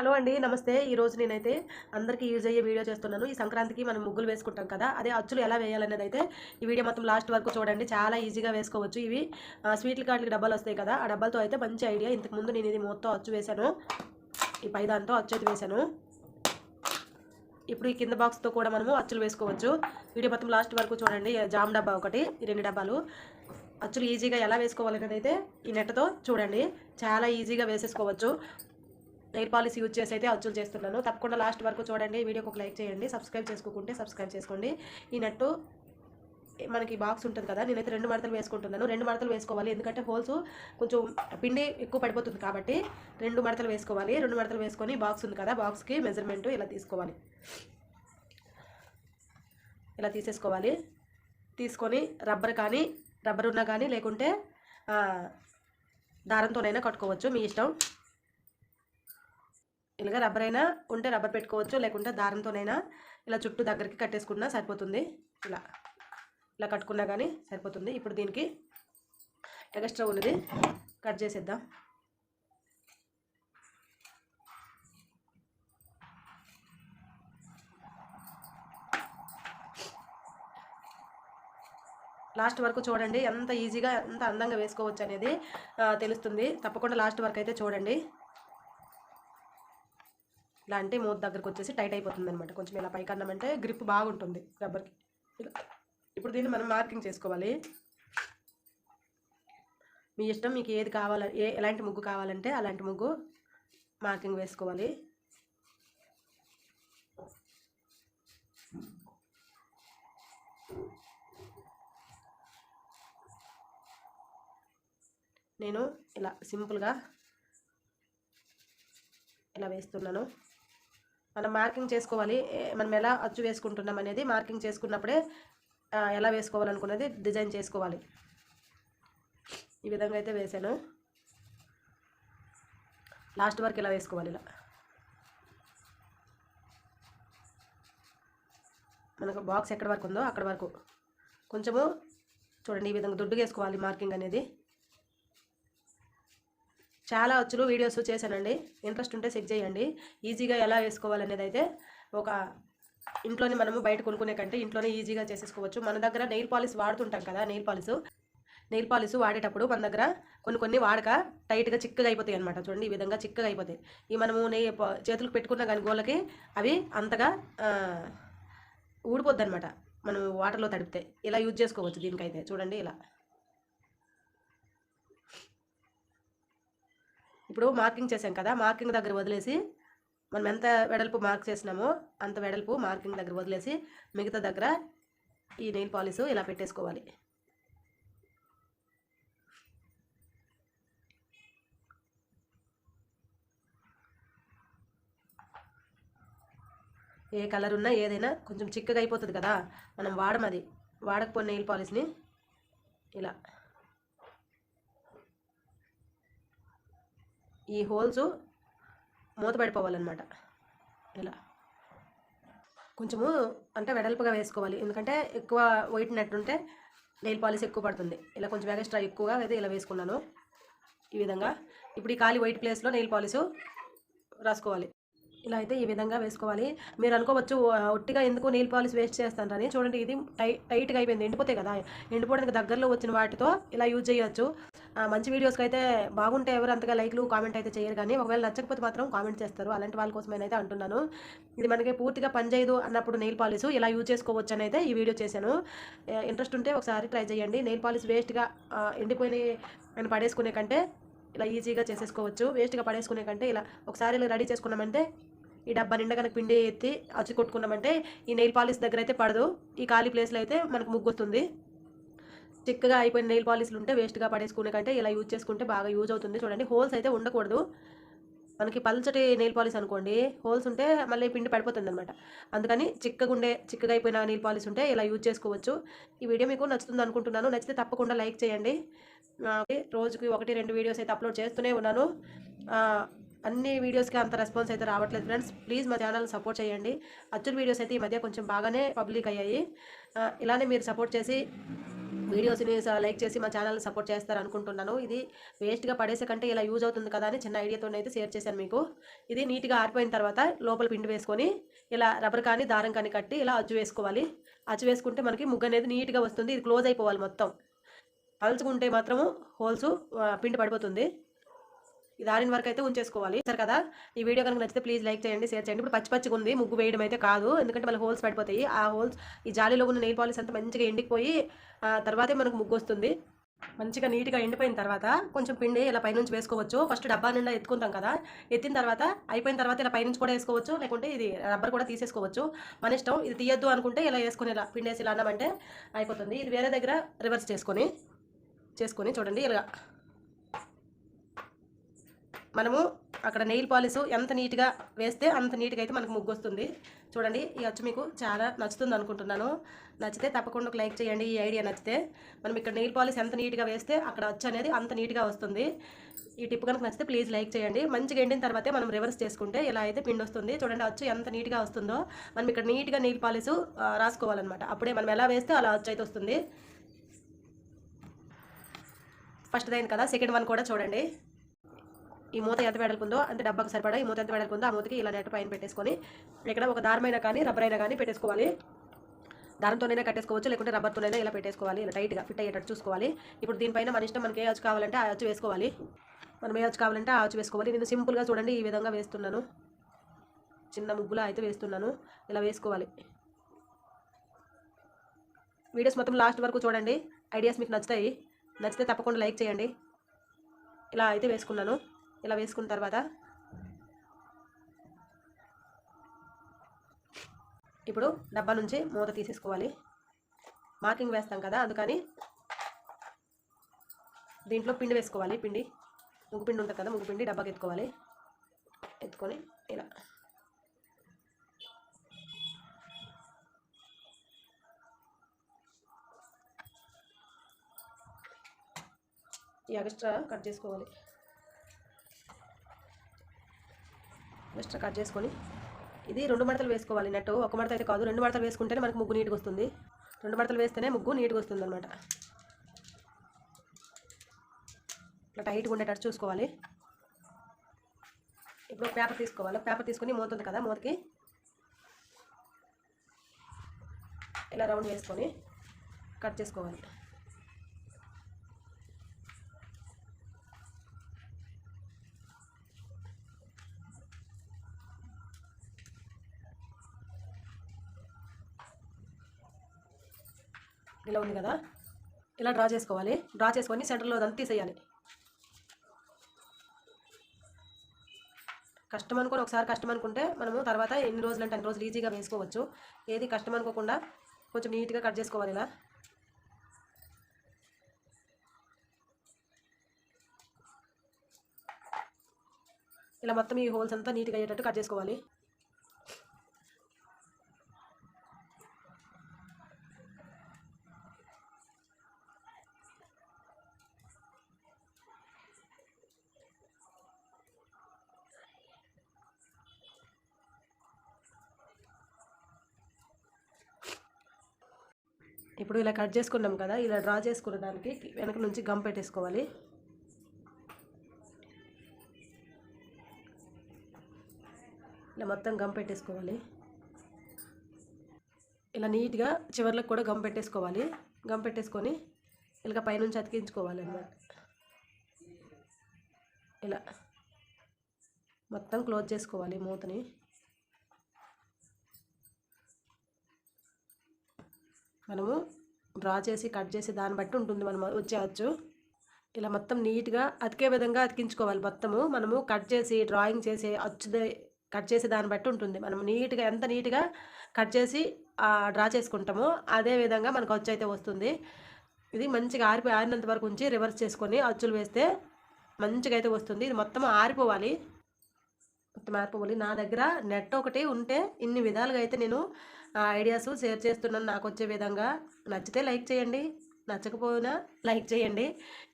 Hello అండి నమస్తే. ఈరోజు నేనైతే అందరికీ యూజ్ అయ్యే వీడియో చేస్తున్నాను. ఈ సంక్రాంతికి మనం ముగ్గులు వేసుకుంటాం కదా అదే అచ్చులు ఎలా వేయాలనేది అయితే ఈ వీడియో మొత్తం లాస్ట్ వరకు చూడండి. చాలా ఈజీగా వేసుకోవచ్చు ఇవి. స్వీట్లు స్వీట్ల కార్డులకి డబ్బాలు వస్తాయి కదా ఆ డబ్బాలతో అయితే మంచి ఐడియా. ఇంతకుముందు నేను ఇది మొత్తం అచ్చు వేశాను. ఈ పైదాంతో అచ్చు అయితే వేశాను. ఇప్పుడు ఈ కింద బాక్స్తో కూడా మనము అచ్చులు వేసుకోవచ్చు. వీడియో మొత్తం లాస్ట్ వరకు చూడండి. జామ్ డబ్బా ఒకటి ఈ రెండు డబ్బాలు. అచ్చులు ఈజీగా ఎలా వేసుకోవాలనేది అయితే ఈ నెట్తో చూడండి. చాలా ఈజీగా వేసేసుకోవచ్చు. ఎయిర్ పాలిష్ యూజ్ చేసి అయితే అచ్చులు చేస్తున్నాను. తప్పకుండా లాస్ట్ వరకు చూడండి. వీడియోకి ఒక లైక్ చేయండి. సబ్స్క్రైబ్ చేసుకోకుంటే సబ్స్క్రైబ్ చేసుకోండి. ఈ నట్టు మనకి బాక్స్ ఉంటుంది కదా నేనైతే రెండు మడతలు వేసుకుంటున్నాను. రెండు మడతలు వేసుకోవాలి. ఎందుకంటే హోల్స్ కొంచెం పిండి ఎక్కువ పడిపోతుంది కాబట్టి రెండు మడతలు వేసుకోవాలి. రెండు మడతలు వేసుకొని బాక్స్ ఉంది కదా బాక్స్కి మెజర్మెంట్ ఇలా తీసుకోవాలి. ఇలా తీసేసుకోవాలి. తీసుకొని రబ్బర్ కానీ రబ్బర్ ఉన్నా కానీ లేకుంటే దారంతోనైనా కట్టుకోవచ్చు. మీ ఇష్టం. ఇలాగ రబ్బర్ అయినా ఉంటే రబ్బర్ పెట్టుకోవచ్చు లేకుంటే దారంతోనైనా ఇలా చుట్టూ దగ్గరికి కట్టేసుకున్నా సరిపోతుంది. ఇలా ఇలా కట్టుకున్నా కానీ సరిపోతుంది. ఇప్పుడు దీనికి ఎగస్ట్రా ఉన్నది కట్ చేసేద్దాం. లాస్ట్ వరకు చూడండి ఎంత ఈజీగా ఎంత అందంగా వేసుకోవచ్చు అనేది తెలుస్తుంది. తప్పకుండా లాస్ట్ వరకు అయితే చూడండి. ఇలా అంటే మూత దగ్గరకు వచ్చేసి టైట్ అయిపోతుంది అనమాట కొంచెం ఇలా పైకి అన్నామంటే గ్రిప్ బాగుంటుంది రబ్బర్కి. ఇలా. ఇప్పుడు దీన్ని మనం మార్కింగ్ చేసుకోవాలి. మీ ఇష్టం మీకు ఏది కావాల ఏ ఎలాంటి ముగ్గు కావాలంటే అలాంటి ముగ్గు మార్కింగ్ వేసుకోవాలి. నేను ఇలా సింపుల్గా ఇలా వేస్తున్నాను. మనం మార్కింగ్ చేసుకోవాలి. మనం ఎలా అచ్చు వేసుకుంటున్నాం అనేది మార్కింగ్ చేసుకున్నప్పుడే ఎలా వేసుకోవాలనుకున్నది డిజైన్ చేసుకోవాలి. ఈ విధంగా అయితే వేసాను. లాస్ట్ వరకు ఇలా వేసుకోవాలి ఇలా. మనకు బాక్స్ ఎక్కడి వరకు ఉందో అక్కడ వరకు. కొంచెము చూడండి ఈ విధంగా దుడ్డుగా వేసుకోవాలి మార్కింగ్ అనేది. చాలా వచ్చులు వీడియోస్ చేశానండి. ఇంట్రెస్ట్ ఉంటే చెక్ చేయండి. ఈజీగా ఎలా వేసుకోవాలనేది అయితే ఒక ఇంట్లోనే మనము బయట కొనుక్కునే కంటే ఇంట్లోనే ఈజీగా చేసేసుకోవచ్చు. మన దగ్గర నెయిల్ పాలిష్ వాడుతుంటాం కదా నెయిల్ పాలిష్ నెయిల్ పాలిష్ వాడేటప్పుడు మన దగ్గర కొన్ని కొన్ని వాడక టైట్గా చిక్కగా అయిపోతాయి అనమాట చూడండి ఈ విధంగా చిక్కగా అయిపోతాయి. ఈ మనము నెయ్యి చేతులకు పెట్టుకున్న కానీ గోళ్ళకి అవి అంతగా ఊడిపోద్ది అనమాట మనం వాటర్లో తడిపితే. ఇలా యూజ్ చేసుకోవచ్చు దీనికైతే. చూడండి ఇలా. ఇప్పుడు మార్కింగ్ చేసాం కదా మార్కింగ్ దగ్గర వదిలేసి మనం ఎంత వెడల్పు మార్క్ చేసినామో అంత వెడల్పు మార్కింగ్ దగ్గర వదిలేసి మిగతా దగ్గర ఈ నెయిల్ పాలిష్ ఇలా పెట్టేసుకోవాలి. ఏ కలర్ ఉన్నా ఏదైనా కొంచెం చిక్కగా అయిపోతుంది కదా మనం వాడమది. వాడకపోయిన నెయిల్ పాలిష్ని ఇలా. ఈ హోల్స్ మూతపడిపోవాలన్నమాట ఇలా. కొంచెము అంటే వెడల్పుగా వేసుకోవాలి. ఎందుకంటే ఎక్కువ వైట్ నెట్ ఉంటే నెయిల్ పాలిష్ ఎక్కువ పడుతుంది. ఇలా కొంచెం ఎక్స్ట్రా ఎక్కువగా అయితే ఇలా వేసుకున్నాను. ఈ విధంగా. ఇప్పుడు ఈ ఖాళీ వైట్ ప్లేస్లో నెయిల్ పాలిష్ రాసుకోవాలి. ఇలా అయితే ఈ విధంగా వేసుకోవాలి. మీరు అనుకోవచ్చు ఒట్టిగా ఎందుకు నెయిల్ పాలిష్ వేస్ట్ చేస్తానని చూడండి ఇది టై టైట్గా అయిపోయింది. ఎండిపోతాయి కదా. ఎండిపోవడానికి దగ్గరలో వచ్చిన వాటితో ఇలా యూజ్ చేయొచ్చు. మంచి వీడియోస్కి అయితే బాగుంటే ఎవరు అంతగా లైక్లు కామెంట్ అయితే చేయరు కానీ ఒకవేళ నచ్చకపోతే మాత్రం కామెంట్ చేస్తారు. అలాంటి వాళ్ళ కోసమైతే అంటున్నాను. ఇది మనకి పూర్తిగా పనిచేయదు అన్నప్పుడు నెయిల్ పాలిష్ ఇలా యూజ్ చేసుకోవచ్చు అని అయితే ఈ వీడియో చేశాను. ఇంట్రెస్ట్ ఉంటే ఒకసారి ట్రై చేయండి. నెయిల్ పాలిష్ వేస్ట్గా ఎండిపోయి నేను పడేసుకునే కంటే ఇలా ఈజీగా చేసేసుకోవచ్చు. వేస్ట్గా పడేసుకునే కంటే ఇలా ఒకసారి ఇలా రెడీ చేసుకున్నామంటే ఈ డబ్బా నిండా కనుక పిండి ఎత్తి అచ్చి కొట్టుకున్నామంటే ఈ నెయిల్ పాలిష్ దగ్గర అయితే పడదు. ఈ ఖాళీ ప్లేస్లో అయితే మనకు ముగ్గుతుంది చిక్కగా అయిపోయిన నెయిల్ పాలిష్లు ఉంటే వేస్ట్గా పడేసుకునే కంటే ఇలా యూజ్ చేసుకుంటే బాగా యూజ్ అవుతుంది. చూడండి హోల్స్ అయితే ఉండకూడదు. మనకి పల్చటి నెయిల్ పాలిష్ అనుకోండి హోల్స్ ఉంటే మళ్ళీ పిండి పడిపోతుంది అనమాట అందుకని చిక్కగా ఉండే చిక్కగా అయిపోయిన నెయిల్ పాలిష్ ఉంటే ఇలా యూజ్ చేసుకోవచ్చు. ఈ వీడియో మీకు నచ్చుతుంది అనుకుంటున్నాను. నచ్చితే తప్పకుండా లైక్ చేయండి. రోజుకి ఒకటి రెండు వీడియోస్ అయితే అప్లోడ్ చేస్తూనే ఉన్నాను. అన్ని వీడియోస్కి అంత రెస్పాన్స్ అయితే రావట్లేదు ఫ్రెండ్స్. ప్లీజ్ మా ఛానల్ సపోర్ట్ చేయండి. అచ్చుల వీడియోస్ అయితే ఈ మధ్య కొంచెం బాగానే పబ్లిక్ అయ్యాయి. ఇలానే మీరు సపోర్ట్ చేసి వీడియోస్ని లైక్ చేసి మా ఛానల్ సపోర్ట్ చేస్తారు అనుకుంటున్నాను ఇది వేస్ట్గా పడేసే కంటే ఇలా యూజ్ అవుతుంది కదా అని చిన్న ఐడియాతో అయితే షేర్ చేశాను మీకు. ఇది నీట్గా ఆరిపోయిన తర్వాత లోపల పిండి వేసుకొని ఇలా రబ్బర్ కానీ దారం కానీ కట్టి ఇలా అచ్చు వేసుకోవాలి. అచ్చు వేసుకుంటే మనకి ముగ్గు అనేది నీట్గా వస్తుంది. ఇది క్లోజ్ అయిపోవాలి మొత్తం. పలుచుకుంటే మాత్రము హోల్స్ పిండి పడిపోతుంది. ఇది ఆరిన వరకు అయితే ఉంచేసుకోవాలి. సరే కదా? ఈ వీడియో కనుక నచ్చితే ప్లీజ్ లైక్ చేయండి షేర్ చేయండి. ఇప్పుడు పచ్చి పచ్చిగా ఉంది ముగ్గు వేయడం అయితే కాదు. ఎందుకంటే మళ్ళీ హోల్స్ పడిపోతాయి. ఆ హోల్స్ ఈ జాలీలో ఉన్న నెయిల్ పాలిస్ అంతా మంచిగా ఎండిపోయి తర్వాతే మనకు ముగ్గు వస్తుంది. మంచిగా నీట్గా ఎండిపోయిన తర్వాత కొంచెం పిండి ఇలా పైనుంచి వేసుకోవచ్చు. ఫస్ట్ డబ్బా నిండా ఎత్తుకుంటాం కదా? ఎత్తిన తర్వాత అయిపోయిన తర్వాత ఇలా పైనుంచి కూడా వేసుకోవచ్చు. లేకుంటే ఇది రబ్బర్ కూడా తీసేసుకోవచ్చు. మన ఇష్టం ఇది తీయద్దు అనుకుంటే ఇలా వేసుకుని ఇలా పిండి వేసి ఇలా అన్నామంటే అయిపోతుంది. ఇది వేరే దగ్గర రివర్స్ చేసుకొని చేసుకొని చూడండి ఇలా. మనము అక్కడ నెయిల్ పాలిష్ ఎంత నీట్గా వేస్తే అంత నీట్గా అయితే మనకు ముగ్గు వస్తుంది చూడండి ఈ అచ్చు మీకు చాలా నచ్చుతుంది అనుకుంటున్నాను. నచ్చితే తప్పకుండా ఒక లైక్ చేయండి ఈ ఐడియా నచ్చితే. మనం ఇక్కడ నెయిల్ పాలిష్ ఎంత నీట్గా వేస్తే అక్కడ అచ్చు అనేది అంత నీట్గా వస్తుంది. ఈ టిప్ కనుక నచ్చితే ప్లీజ్ లైక్ చేయండి. మంచిగా ఎండిన తర్వాతే మనం రివర్స్ చేసుకుంటే ఇలా అయితే పిండి వస్తుంది. చూడండి అచ్చు ఎంత నీట్గా వస్తుందో. మనం ఇక్కడ నీట్గా నెయిల్ పాలిష్ రాసుకోవాలన్నమాట. అప్పుడే మనం ఎలా వేస్తే అలా అచ్చు అయితే వస్తుంది. ఫస్ట్ అయింది కదా సెకండ్ వన్ కూడా చూడండి. ఈ మూత ఎంత వెడల్పుందో అంత డబ్బాకు సరిపడా ఈ మూత ఎంత వెడల్పుందో ఆ మూతకి ఇలా నెట్ పైన పెట్టేసుకొని ఇక్కడ ఒక దారమైనా కానీ రబ్బర్ అయినా కానీ పెట్టేసుకోవాలి. దారంతోనైనా కట్టేసుకోవచ్చు లేకుంటే రబ్బర్తోనైనా ఇలా పెట్టేసుకోవాలి. ఇలా టైట్గా ఫిట్ అయ్యేటట్టు చూసుకోవాలి. ఇప్పుడు దీనిపైన మన ఇష్టం మనకి ఏ అచ్చు కావాలంటే ఆ అచ్చు వేసుకోవాలి. మనం ఏ అచ్చు కావాలంటే ఆ అచ్చు వేసుకోవాలి. నేను సింపుల్గా చూడండి ఈ విధంగా వేస్తున్నాను. చిన్న ముగ్గులా అయితే వేస్తున్నాను. ఇలా వేసుకోవాలి. వీడియోస్ మొత్తం లాస్ట్ వరకు చూడండి. ఐడియాస్ మీకు నచ్చుతాయి. నచ్చితే తప్పకుండా లైక్ చేయండి. ఇలా అయితే వేసుకున్నాను. ఇలా వేసుకున్న తర్వాత ఇప్పుడు డబ్బా నుంచి మూత తీసేసుకోవాలి. మార్కింగ్ వేస్తాం కదా అందుకని దీంట్లో పిండి వేసుకోవాలి. పిండి ముగ్గు పిండి ఉంటుంది కదా ముగ్గు పిండి డబ్బాకి ఎత్తుకోవాలి. ఎత్తుకొని ఇలా. ఈ ఎక్స్ట్రా కట్ చేసుకోవాలి. ఎక్స్ట్రా కట్ చేసుకొని ఇది రెండు మడతలు వేసుకోవాలి నెట్ ఒక మడత అయితే కాదు రెండు మడతలు వేసుకుంటేనే మనకు ముగ్గు నీట్గా వస్తుంది. రెండు మడతలు వేస్తేనే ముగ్గు నీట్గా వస్తుంది అనమాట ఇట్లా టైట్గా ఉండేటట్టు చూసుకోవాలి. ఇప్పుడు పేపర్ తీసుకోవాలి. పేపర్ తీసుకొని మోతుంది కదా మూతకి. ఇలా రౌండ్ వేసుకొని కట్ చేసుకోవాలి. ఇలా ఉంది కదా? ఇలా డ్రా చేసుకోవాలి. డ్రా చేసుకొని సెంటర్లో అదంతా తీసేయాలి. కష్టం అనుకొని ఒకసారి కష్టం అనుకుంటే మనము తర్వాత ఎన్ని రోజులు అంటే అన్ని రోజులు ఈజీగా వేసుకోవచ్చు. ఏది కష్టం అనుకోకుండా కొంచెం నీట్గా కట్ చేసుకోవాలి ఇలా. ఇలా మొత్తం ఈ హోల్స్ అంతా నీట్గా అయ్యేటట్టు కట్ చేసుకోవాలి. ఇప్పుడు ఇలా కట్ చేసుకున్నాం కదా ఇలా డ్రా చేసుకున్న దానికి వెనక నుంచి గమ్ పెట్టేసుకోవాలి. ఇలా మొత్తం గమ్ పెట్టేసుకోవాలి. ఇలా నీట్గా చివరిలో కూడా గమ్ పెట్టేసుకోవాలి. గమ్ పెట్టేసుకొని ఇలా పైనుంచి అతికించుకోవాలి అన్నమాట ఇలా మొత్తం క్లోజ్ చేసుకోవాలి మూతని. మనము డ్రా చేసి కట్ చేసి దాన్ని బట్టి ఉంటుంది మనం వచ్చేయచ్చు. ఇలా మొత్తం నీట్గా అతికే విధంగా అతికించుకోవాలి. మొత్తము మనము కట్ చేసి డ్రాయింగ్ చేసి అచ్చుదే కట్ చేసే దాన్ని బట్టి ఉంటుంది. మనం నీట్గా ఎంత నీట్గా కట్ చేసి డ్రా చేసుకుంటామో అదే విధంగా మనకు అచ్చు అయితే వస్తుంది. ఇది మంచిగా ఆరిపోయి ఆరినంత వరకు ఉంచి రివర్స్ చేసుకొని అచ్చులు వేస్తే మంచిగా అయితే వస్తుంది. ఇది మొత్తం ఆరిపోవాలి. మొత్తం ఆరిపోవాలి. నా దగ్గర నెట్ ఒకటి ఉంటే ఇన్ని విధాలుగా అయితే నేను ఆ ఐడియాస్ షేర్ చేస్తున్నాను. నాకు వచ్చే విధంగా నచ్చితే లైక్ చేయండి. నచ్చకపోయినా లైక్ చేయండి.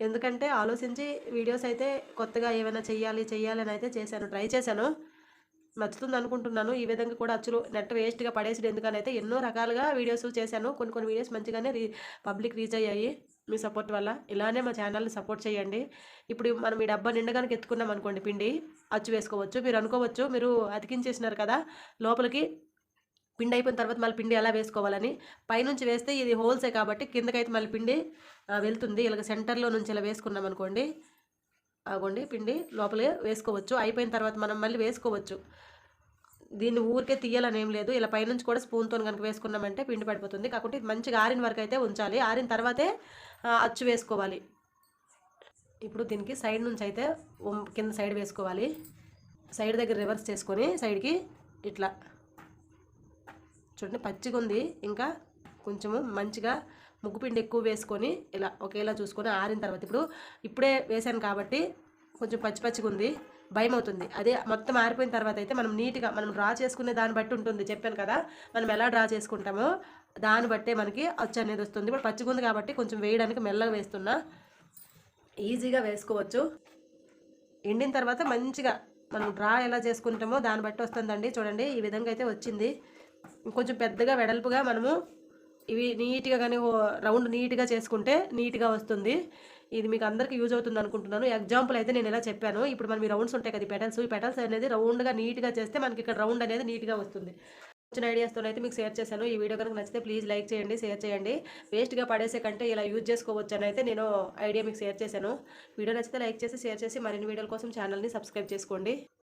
ఎందుకంటే ఆలోచించి వీడియోస్ అయితే కొత్తగా ఏమైనా చేయాలి చేయాలని అయితే చేశాను. ట్రై చేశాను. నచ్చుతుంది అనుకుంటున్నాను. ఈ విధంగా కూడా అచ్చులు నెట్ వేస్ట్గా పడేసి ఎందుకనైతే ఎన్నో రకాలుగా వీడియోస్ చేశాను. కొన్ని కొన్ని వీడియోస్ మంచిగానే రీ పబ్లిక్ రీచ్ అయ్యాయి మీ సపోర్ట్ వల్ల. ఇలానే మా ఛానల్ని సపోర్ట్ చేయండి. ఇప్పుడు మనం ఈ డబ్బా నిండగానికి ఎత్తుకున్నాం అనుకోండి పిండి అచ్చు వేసుకోవచ్చు. మీరు అనుకోవచ్చు. మీరు అతికించేసినారు కదా లోపలికి పిండి అయిపోయిన తర్వాత మళ్ళీ పిండి ఎలా వేసుకోవాలని పైనుంచి వేస్తే ఇది హోల్సే కాబట్టి కిందకైతే మళ్ళీ పిండి వెళ్తుంది. ఇలాగ సెంటర్లో నుంచి ఇలా వేసుకున్నాం అనుకోండి. ఆగోండి పిండి లోపలే వేసుకోవచ్చు. అయిపోయిన తర్వాత మనం మళ్ళీ వేసుకోవచ్చు. దీన్ని ఊరికే తీయాలని ఏం లేదు. ఇలా పైనుంచి కూడా స్పూన్తో కనుక వేసుకున్నామంటే పిండి పడిపోతుంది. కాకుంటే ఇది మంచిగా ఆరిన వరకు అయితే ఉంచాలి. ఆరిన తర్వాతే అచ్చు వేసుకోవాలి. ఇప్పుడు దీనికి సైడ్ నుంచి అయితే కింద సైడ్ వేసుకోవాలి. సైడ్ దగ్గర రివర్స్ చేసుకొని సైడ్కి ఇట్లా చూడండి పచ్చిగా ఉంది ఇంకా కొంచెము మంచిగా ముగ్గుపిండి ఎక్కువ వేసుకొని ఇలా ఒకేలా చూసుకొని ఆరిన తర్వాత ఇప్పుడు ఇప్పుడే వేసాను కాబట్టి కొంచెం పచ్చి పచ్చిగా ఉంది భయం అవుతుంది అదే మొత్తం ఆరిపోయిన తర్వాత అయితే మనం నీట్గా మనం డ్రా చేసుకునే దాన్ని బట్టి ఉంటుంది. చెప్పాను కదా మనం ఎలా డ్రా చేసుకుంటామో దాన్ని బట్టే మనకి అచ్చు అనేది వస్తుంది. ఇప్పుడు పచ్చిగా ఉంది కాబట్టి కొంచెం వేయడానికి మెల్లగా వేస్తున్నా. ఈజీగా వేసుకోవచ్చు. ఎండిన తర్వాత మంచిగా మనం డ్రా ఎలా చేసుకుంటామో దాన్ని బట్టి వస్తుందండి. చూడండి ఈ విధంగా అయితే వచ్చింది. కొంచెం పెద్దగా వెడల్పుగా మనము ఇవి నీట్గా కానీ రౌండ్ నీట్గా చేసుకుంటే నీట్గా వస్తుంది. ఇది మీకు అందరికీ యూజ్ అవుతుంది అనుకుంటున్నాను. ఎగ్జాంపుల్ అయితే నేను ఇలా చెప్పాను. ఇప్పుడు మనం ఈ రౌండ్స్ ఉంటాయి కదా పెటల్స్ ఈ పెటల్స్ అనేది రౌండ్గా నీట్గా చేస్తే మనకి ఇక్కడ రౌండ్ అనేది నీట్గా వస్తుంది. వచ్చిన ఐడియాస్తో అయితే మీకు షేర్ చేశాను. ఈ వీడియో కనుక నచ్చితే ప్లీజ్ లైక్ చేయండి షేర్ చేయండి. వేస్ట్గా పడేసే కంటే ఇలా యూజ్ చేసుకోవచ్చు అని అయితే నేను ఐడియా మీకు షేర్ చేశాను. వీడియో నచ్చితే లైక్ చేసి షేర్ చేసి మరిన్ని వీడియోల కోసం ఛానల్ని సబ్స్క్రైబ్ చేసుకోండి.